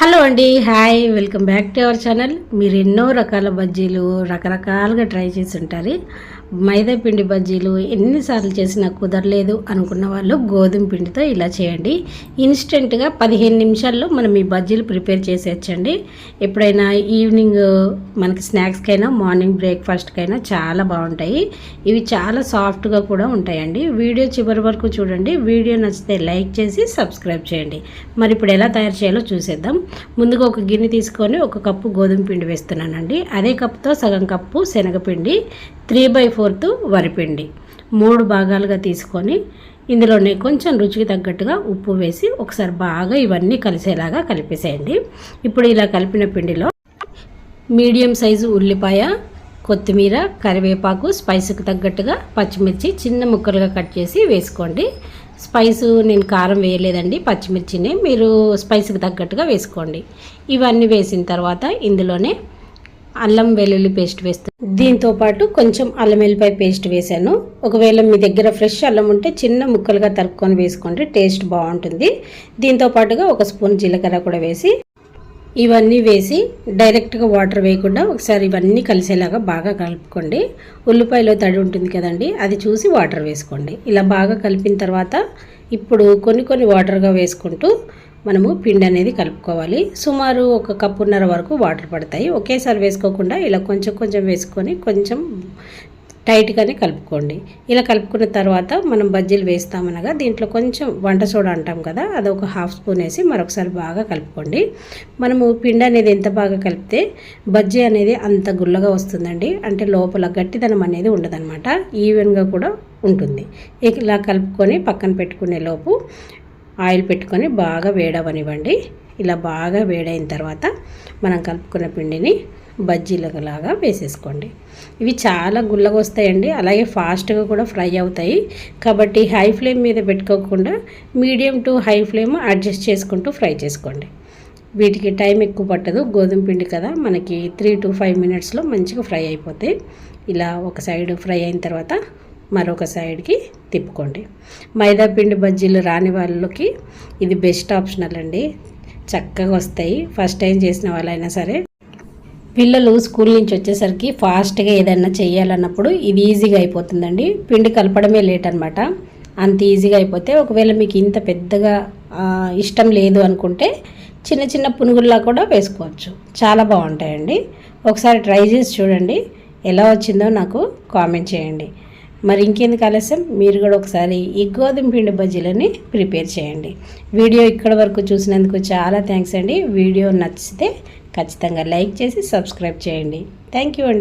Hello అండి hi welcome back to our channel. మీరు ఎన్నో రకాల బజ్జీలు రకరకాలుగా ట్రై చేసి ఉంటారు. మైదా పిండి బజ్జీలు ఎన్నిసార్లు చేసినా కుదరలేదు అనుకున్న వాళ్ళు గోధుమ పిండితో ఇలా చేయండి. ఇన్స్టెంట్గా పదిహేను నిమిషాల్లో మనం ఈ బజ్జీలు ప్రిపేర్ చేసేయచ్చండి. ఎప్పుడైనా ఈవినింగ్ మనకి స్నాక్స్కైనా మార్నింగ్ బ్రేక్ఫాస్ట్కైనా చాలా బాగుంటాయి. ఇవి చాలా సాఫ్ట్గా కూడా ఉంటాయండి. వీడియో చివరి వరకు చూడండి. వీడియో నచ్చితే లైక్ చేసి సబ్స్క్రైబ్ చేయండి. మరి ఇప్పుడు ఎలా తయారు చేయాలో చూసేద్దాం. ముందుగా ఒక గిన్నె తీసుకొని ఒక కప్పు గోధుమ పిండి వేస్తున్నానండి. అదే కప్పుతో సగం కప్పు శనగపిండి త్రీ బై ఫోర్త్ వరిపిండి. మూడు భాగాలుగా తీసుకొని ఇందులోనే కొంచెం రుచికి తగ్గట్టుగా ఉప్పు వేసి ఒకసారి బాగా ఇవన్నీ కలిసేలాగా కలిపేసేయండి. ఇప్పుడు ఇలా కలిపిన పిండిలో మీడియం సైజు ఉల్లిపాయ కొత్తిమీర కరివేపాకు స్పైస్కి తగ్గట్టుగా పచ్చిమిర్చి చిన్న ముక్కలుగా కట్ చేసి వేసుకోండి. స్పైస్ నేను కారం వేయలేదండి పచ్చిమిర్చిని. మీరు స్పైస్కి తగ్గట్టుగా వేసుకోండి. ఇవన్నీ వేసిన తర్వాత ఇందులోనే అల్లం వెల్లుల్లి పేస్ట్ వేస్తాను దీంతో పాటు కొంచెం అల్లం వెల్లిపాయ పేస్ట్ వేసాను ఒకవేళ మీ దగ్గర ఫ్రెష్ అల్లం ఉంటే చిన్న ముక్కలుగా తరుక్కొని వేసుకోండి టేస్ట్ బాగుంటుంది. దీంతో పాటుగా ఒక స్పూన్ జీలకర్ర కూడా వేసి ఇవన్నీ వేసి డైరెక్ట్గా వాటర్ వేయకుండా ఒకసారి ఇవన్నీ కలిసేలాగా బాగా కలుపుకోండి. ఉల్లిపాయలో తడి ఉంటుంది కదండి అది చూసి వాటర్ వేసుకోండి. ఇలా బాగా కలిపిన తర్వాత ఇప్పుడు కొన్ని కొన్ని వాటర్గా వేసుకుంటూ మనము పిండి అనేది కలుపుకోవాలి. సుమారు ఒక కప్పున్నర వరకు వాటర్ పడతాయి. ఒకేసారి వేసుకోకుండా ఇలా కొంచెం కొంచెం వేసుకొని కొంచెం టైట్గానే కలుపుకోండి. ఇలా కలుపుకున్న తర్వాత మనం బజ్జీలు వేస్తామనగా దీంట్లో కొంచెం వంట సోడా అంటాం కదా అది ఒక హాఫ్ స్పూన్ వేసి మరొకసారి బాగా కలుపుకోండి. మనము పిండి అనేది ఎంత బాగా కలిపితే బజ్జీ అనేది అంత గుల్లగా వస్తుందండి. అంటే లోపల గట్టిదనం అనేది ఉండదనమాట ఈవెన్గా కూడా ఉంటుంది. ఇలా కలుపుకొని పక్కన పెట్టుకునే లోపు ఆయిల్ పెట్టుకొని బాగా వేడవనివ్వండి. ఇలా బాగా వేడైన తర్వాత మనం కలుపుకున్న పిండిని బజ్జీలలాగా వేసేసుకోండి. ఇవి చాలా గుల్లగా వస్తాయండి అలాగే ఫాస్ట్గా కూడా ఫ్రై అవుతాయి. కాబట్టి హై ఫ్లేమ్ మీద పెట్టుకోకుండా medium to high flame adjust చేసుకుంటూ ఫ్రై చేసుకోండి. వీటికి టైం ఎక్కువ పట్టదు. గోధుమ పిండి కదా మనకి త్రీ టు ఫైవ్ మినిట్స్లో మంచిగా ఫ్రై అయిపోతాయి. ఇలా ఒక సైడ్ ఫ్రై అయిన తర్వాత మరొక సైడ్కి తిప్పుకోండి. మైదా పిండి బజ్జీలు రాని వాళ్ళకి ఇది బెస్ట్ ఆప్షనల్ అండి. చక్కగా వస్తాయి. ఫస్ట్ టైం చేసిన వాళ్ళైనా సరే. పిల్లలు స్కూల్ నుంచి వచ్చేసరికి ఫాస్ట్గా ఏదైనా చేయాలన్నప్పుడు ఇది ఈజీగా అయిపోతుందండి. పిండి కలపడమే లేట్ అనమాట అంత ఈజీగా అయిపోతే ఒకవేళ మీకు ఇంత పెద్దగా ఇష్టం లేదు అనుకుంటే చిన్న చిన్న పునుగుల్లా కూడా వేసుకోవచ్చు. చాలా బాగుంటాయండి. ఒకసారి ట్రై చేసి చూడండి. ఎలా వచ్చిందో నాకు కామెంట్ చేయండి. మరి ఇంకెందుకు ఆలస్యం? మీరు కూడా ఒకసారి ఈ గోధుమ పిండి బజ్జీలని ప్రిపేర్ చేయండి. వీడియో ఇక్కడ వరకు చూసినందుకు చాలా థ్యాంక్స్ అండి. వీడియో నచ్చితే ఖచ్చితంగా లైక్ చేసి సబ్స్క్రైబ్ చేయండి. థ్యాంక్ యూ అండి.